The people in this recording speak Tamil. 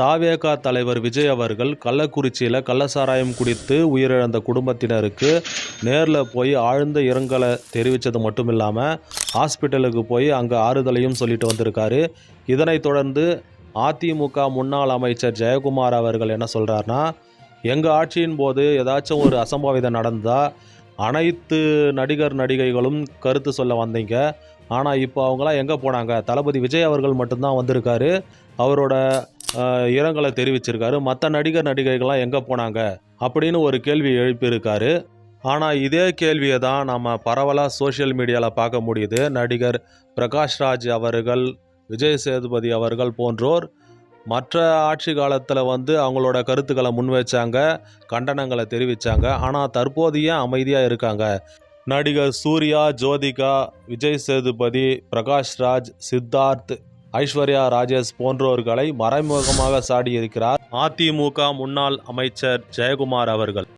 தாவேகா தலைவர் விஜய் அவர்கள் கள்ளக்குறிச்சியில் கள்ளசாராயம் குடித்து உயிரிழந்த குடும்பத்தினருக்கு நேரில் போய் ஆழ்ந்த இரங்கலை தெரிவித்தது மட்டும் இல்லாமல் ஹாஸ்பிட்டலுக்கு போய் அங்கே ஆறுதலையும் சொல்லிட்டு வந்திருக்காரு. இதனைத் தொடர்ந்து அதிமுக முன்னாள் அமைச்சர் ஜெயக்குமார் அவர்கள் என்ன சொல்கிறாருன்னா எங்கள் ஆட்சியின் போது ஏதாச்சும் ஒரு அசம்பாவிதம் நடந்தால் அனைத்து நடிகர் நடிகைகளும் கருத்து சொல்ல வந்தீங்க. ஆனால் இப்போ அவங்களாம் எங்கே போனாங்க? தளபதி விஜய் அவர்கள் மட்டும்தான் வந்திருக்காரு. அவரோட இரங்கலை தெரிவிச்சிருக்காரு. மற்ற நடிகர் நடிகைகள்லாம் எங்கே போனாங்க? அப்படின்னு ஒரு கேள்வி எழுப்பியிருக்காரு. ஆனால் இதே கேள்வியை தான் நம்ம பரவலாக சோஷியல் மீடியாவில் பார்க்க முடியுது. நடிகர் பிரகாஷ்ராஜ் அவர்கள் விஜய் சேதுபதி அவர்கள் போன்றோர் மற்ற ஆட்சி காலத்தில் வந்து அவங்களோட கருத்துக்களை முன்வைச்சாங்க கண்டனங்களை தெரிவித்தாங்க ஆனால் தற்போது ஏன் அமைதியாக இருக்காங்க. நடிகர் சூர்யா ஜோதிகா விஜய் சேதுபதி பிரகாஷ்ராஜ் சித்தார்த் ஐஸ்வர்யா ராஜேஷ் போன்றோர்களை மறைமுகமாக சாடியிருக்கிறார். அதிமுக முன்னாள் அமைச்சர் ஜெயக்குமார் அவர்கள்.